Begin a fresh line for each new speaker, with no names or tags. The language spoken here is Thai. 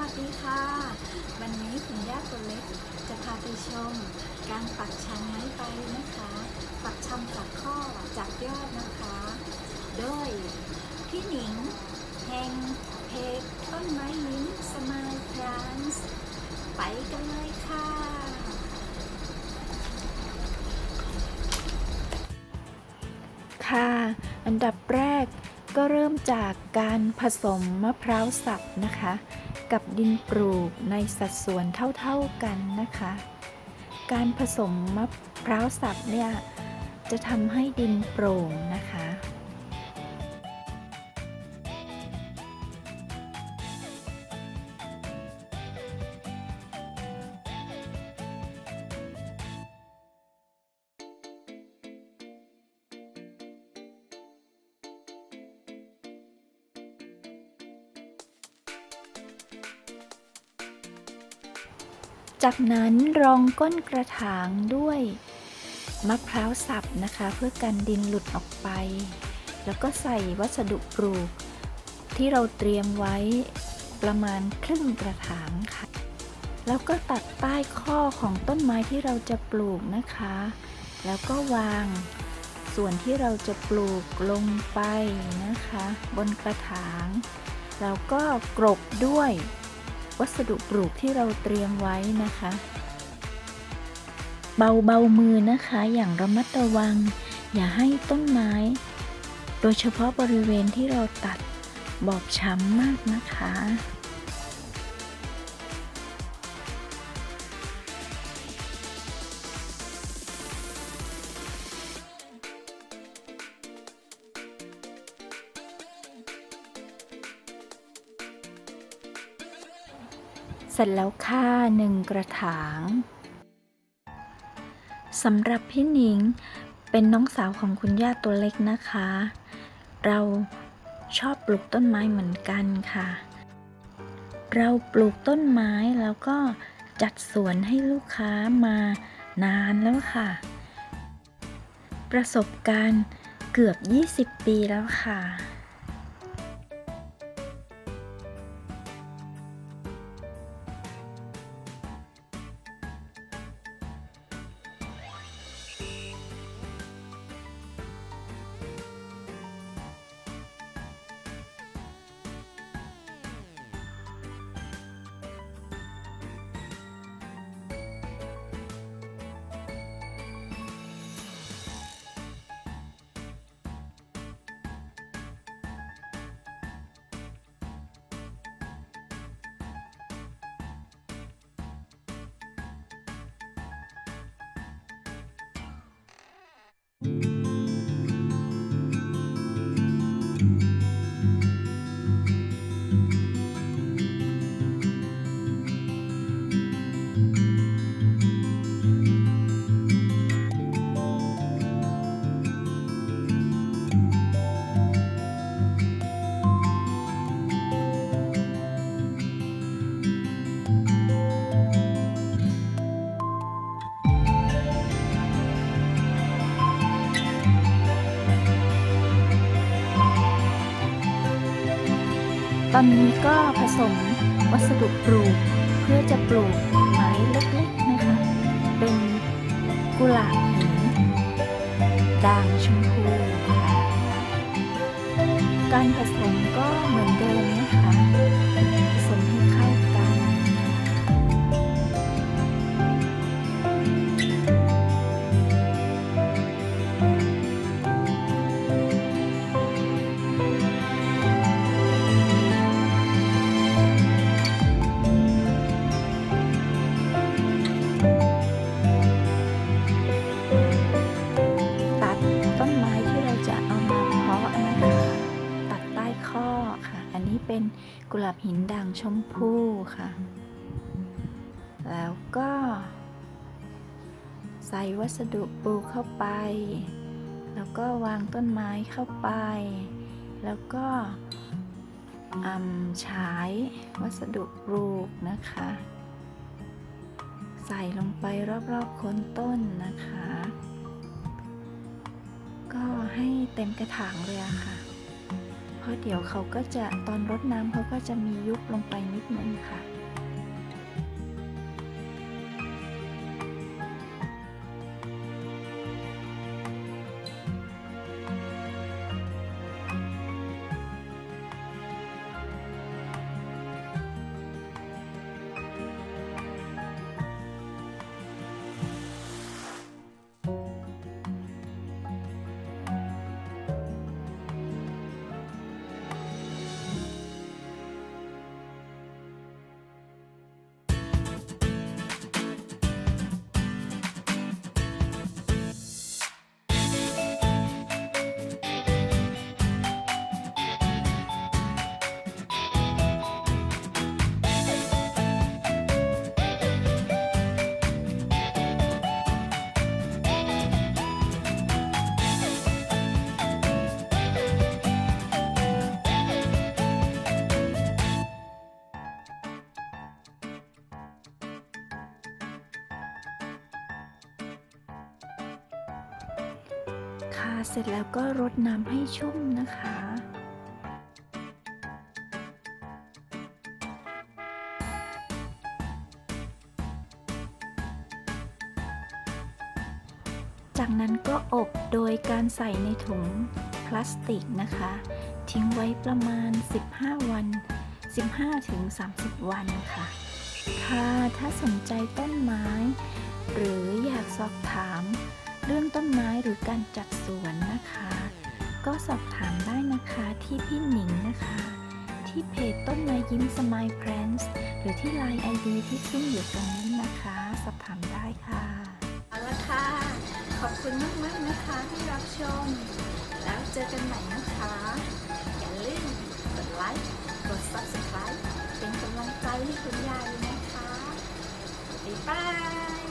วัสดีค่ะ วันนี้คุณย่าตัวเล็กจะพาไปชม การปักชังไม้ใบนะคะ ปักชำจากข้อจากยอดนะคะ โดยพี่หนิงแห่งเพจต้นไม้ยิ้มสมายพรานส์ไปกันเลยค่ะ
ค่ะ อันดับแรก ก็เริ่มจากการผสมมะพร้าวสับนะคะ กับดินปลูกในสัดส่วนเท่าๆกันนะคะ การผสมมะพร้าวสับเนี่ยจะทำให้ดินโปร่งนะคะ จากนั้นรองก้นกระถางด้วยมะพร้าวสับนะคะ เพื่อกันดินหลุดออกไป แล้วก็ใส่วัสดุปลูก ที่เราเตรียมไว้ประมาณครึ่งกระถางค่ะ แล้วก็ตัดใต้ข้อของต้นไม้ที่เราจะปลูกนะคะ แล้วก็วางส่วนที่เราจะปลูกลงไปนะคะ บนกระถาง แล้วก็กรบด้วย วัสดุปลูกที่เราเตรียมไว้นะคะ เบาเบามือนะคะอย่างระมัดระวัง อย่าให้ต้นไม้ โดยเฉพาะบริเวณที่เราตัดบอบช้ำมากนะคะ เสร็จแล้วค่ะหนึ่งกระถางสำหรับพี่หนิงเป็นน้องสาวของคุณย่าตัวเล็กนะคะ เราชอบปลูกต้นไม้เหมือนกันค่ะ เราปลูกต้นไม้แล้วก็จัดสวนให้ลูกค้ามานานแล้วค่ะ ประสบการณ์เกือบ 20 ปีแล้วค่ะ อนนี้ก็ผสมวัสดุปลูก เพื่อจะปลูกไม้เล็กๆนะคะ เป็นกุหลาบหินด่างชมพูค่ะการผสมก็เหมือนเดิมนะ นี้เป็นกุหลาบหินด่างชมพูค่ะ แล้วก็ ใส่วัสดุปลูกเข้าไป แล้วก็วางต้นไม้เข้าไป แล้วก็อำฉายวัสดุปลูกนะคะ ใส่ลงไปรอบๆโคนต้นนะคะ ก็ให้เต็มกระถางเลยอะค่ะ พราะเดี๋ยวเขาก็จะตอนรดน้ำเขาก็จะมียุบลงไปนิดนึงค่ะ ค่ะ เสร็จแล้วก็รดน้ำให้ชุ่มนะคะ จากนั้นก็อบโดยการใส่ในถุงพลาสติกนะคะ ทิ้งไว้ประมาณ 15 วัน 15-30 วันค่ะ ค่ะ ถ้าสนใจต้นไม้ หรืออยากสอบถาม เรื่องต้นไม้หรือการจัดสวนนะคะ ก็สอบถามได้นะคะที่พี่หนิงนะคะ ที่เพจต้นไม้ยิ้มสมายเพรนส์หรือที่ไลน์ไอดีที่ขึ้นอยู่ตรงนี้นะคะ สอบถามได้ค่ะ
เอาละค่ะ ขอบคุณมากมากนะคะที่รับชม แล้วเจอกันใหม่นะคะ อย่าลืมกดไลค์กด subscribe เป็นกำลังใจให้คุณยา
ยนะคะบ๊ายบา
ย